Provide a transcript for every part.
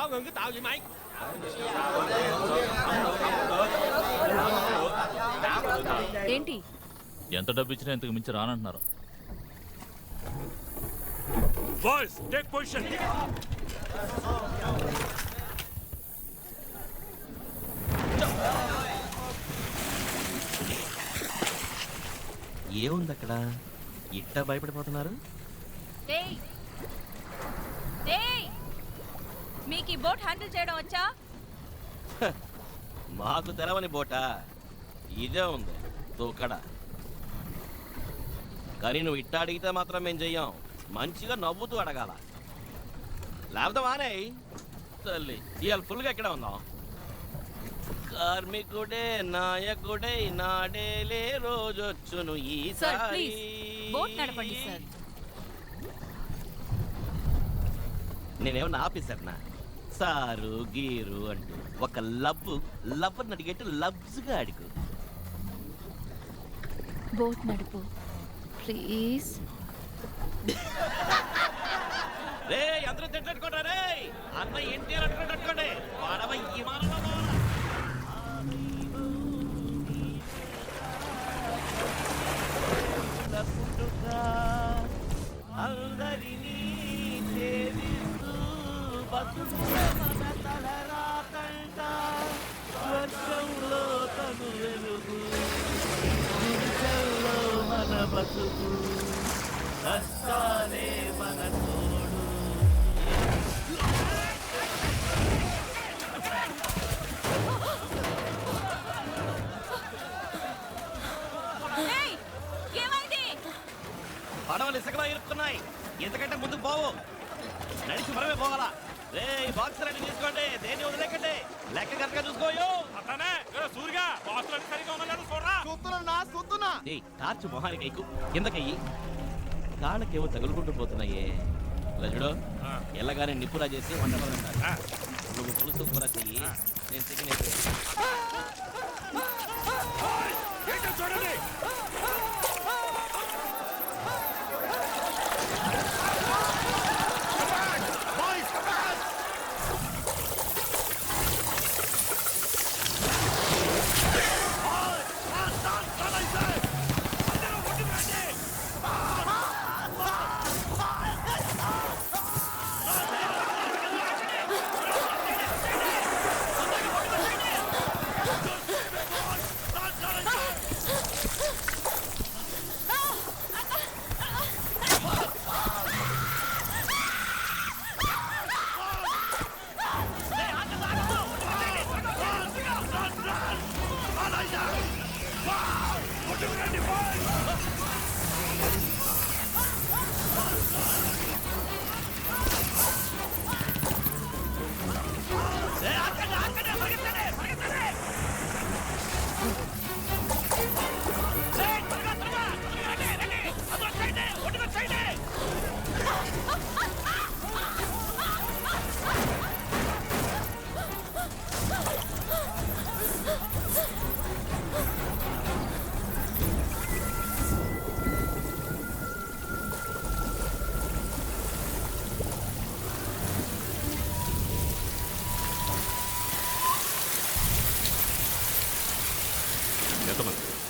có ngừng cái tàu gì mày? ఏంటి? ఎంత డబ్బు ఇచ్చినా ఇంతకు మించి రానంటున్నారు. ఏముంది అక్కడ ఇట్ట భయపడిపోతున్నారు? ఏయ్! ఏయ్! మీకు ఈ బోట్ హ్యాండిల్ చేయడం వచ్చా? మాకు తెలవని బోట? ఇదే ఉంది తోకడ. కానీ నువ్వు ఇట్ట అడిగితే మాత్రం మేము చెయ్యం. మంచిగా నవ్వుతూ అడగాల. లేకపోతే మానే తల్లి ఇవాళ ఫుల్గా ఎక్కడ ఉందాం కార్మికుడే నాయకుడే నాడేలే రోజొచ్చును సార్ ఈసారి బోట్ నడపండి సార్. నేనేమన్నా ఆఫీసర్నా? సారు గీరు అంటూ ఒక లవ్ లవ్ అడిగేట్టు లవ్స్గా అడుగు బోట్ నడుపు. ప్లీజ్. రే అందరూ తిట్టట్టుకోండి రే అన్న ఎన్టీఆర్ అంటున్నట్టుకోండి వాడవ ఈ కష్టాలే మన తోడు పడవలు ఇసుకలో ఇరుక్కున్నాయి. ఎందుకంటే ముందుకు పోవు. నడిచి మనమే పోవాలా? రే బాక్స్ రెడీ తీసుకోండి. దేన్ని వదిలేకండి. లెక్క కనుక చూసుకోయో. అతనే. సూరిగా బాసులు సరిగా ఉన్నాడు చూడరా. ఏయ్ టార్చ్ మొహానికి ఎక్కు కిందకయ్యి కాళ్ళకేమో తగులుకుంటూ పోతున్నాయే. లజుడు ఎల్లగానే నిప్పురా చేసి వంట. నువ్వు పులుసు కూర చెయ్యి. నేను చికెన్ వేసి ఏంటో చూడండి.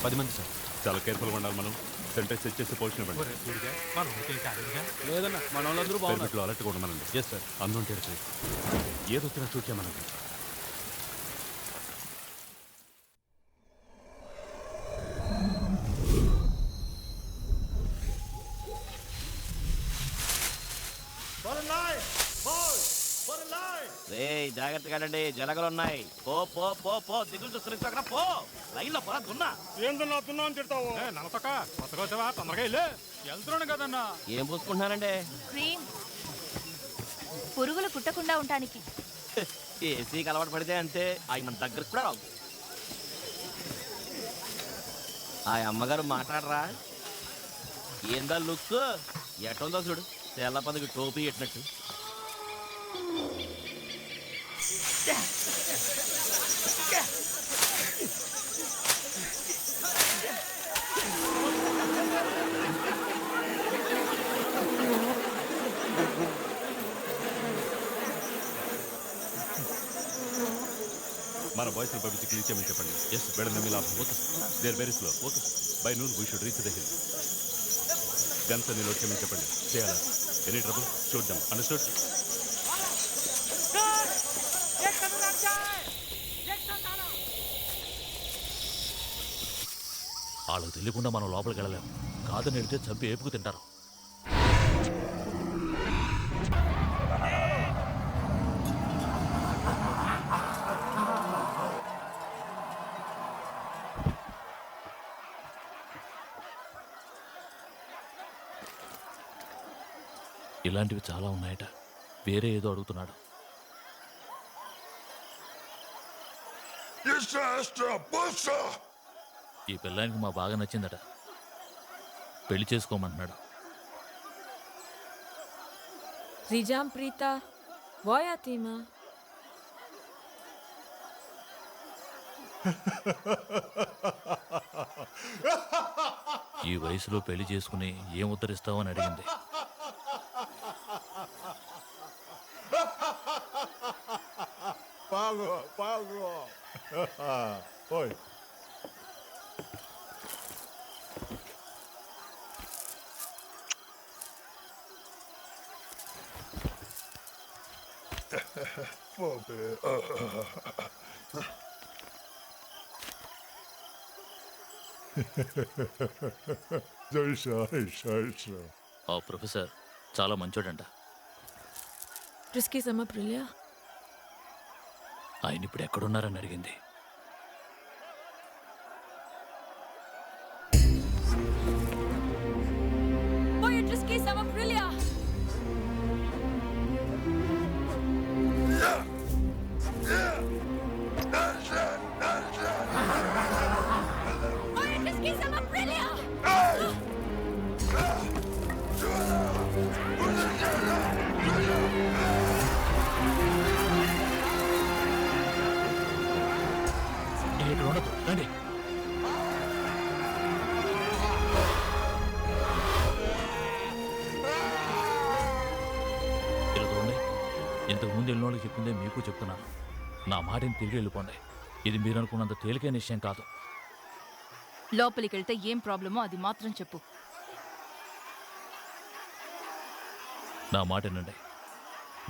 పది మంది సార్. చాలా కేర్ఫుల్గా ఉండాలి మనం. సెంటర్ సెట్ చేసి పోషన్ ఇవ్వండి. లేదన్నా మన వాళ్ళందరూ అలర్ట్గా ఉండమనండి. ఎస్ సార్ టెరిటరీ ఏదొచ్చినా షూట్ చేయమనండి రే జాగ్రత్తగా అండి జలగలు ఉన్నాయి పో పో పో పో దిగులు చూస్తున్నారు అక్కడ పో. లైన్లో పొర దున్నా ఏందన్నా తున్నా అని తిడతావు? నలసక కొత్తగా తొందరగా వెళ్ళే. వెళ్తున్నాను కదన్నా. ఏం పూసుకుంటున్నారండి? క్రీమ్. పురుగులు కుట్టకుండా ఉండటానికి. ఏసీకి అలవాటు పడితే అంతే. అవి మన దగ్గరకు కూడా రావు. ఆ అమ్మగారు మాట్లాడరా? ఏందా లుక్? ఎటుందో చూడు. తెల్ల పదకి టోపీ ఎట్టినట్టు మన బాయ్స్ పంపించి క్లీన్ చేయమని చెప్పండి. ఎస్ బెడర్ మీ లాభం okay there very slow okay by noon we should reach the hill guns అన్ని లోడ్ చేయమని చెప్పండి. చేయాలా? ఎనీ ట్రబుల్ చూద్దాం. అండర్స్టూడ్ వాళ్ళకి తెలియకుండా మనం లోపలికి వెళ్ళలేం. కాదని వెళితే చంపి ఏపుకు తింటారు. ఇలాంటివి చాలా ఉన్నాయట. వేరే ఏదో అడుగుతున్నాడు. ఈ పిల్లానికి మా బాగా నచ్చిందట పెళ్ళి చేసుకోమంటున్నాడు Rijam Prita, Voja Tima. ఈ వయసులో పెళ్ళి చేసుకుని ఏం ఉద్ధరిస్తావు అని అడిగింది pago. Oi. ప్రొఫెసర్ చాలా మంచోడంట. ఆయన ఇప్పుడు ఎక్కడున్నారని అడిగింది. ప్రియ ఇంతకు ముందు వెళ్ళినోళ్ళకి చెప్పిందే మీకు చెప్తున్నాను నా మాటని తిరిగి వెళ్ళిపోండి. ఇది మీరు అనుకున్నంత తేలికైన విషయం కాదు. లోపలికి వెళ్తే ఏం ప్రాబ్లమో అది మాత్రం చెప్పు. నా మాట వినండి.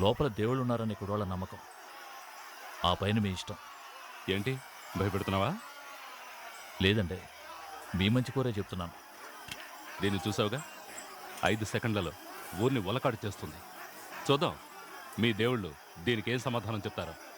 లోపల దేవుళ్ళు ఉన్నారని కుడోళ్ళ నమ్మకం. ఆ పైన మీ ఇష్టం. ఏంటి? భయపెడుతున్నావా? లేదండి. మీ మంచి కోరే చెప్తున్నాను. దీన్ని చూసావుగా? ఐదు సెకండ్లలో ఊరిని ఉలకాడు చేస్తుంది. చూద్దాం. మీ దేవుళ్ళు దీనికి ఏం సమాధానం చెప్తారు?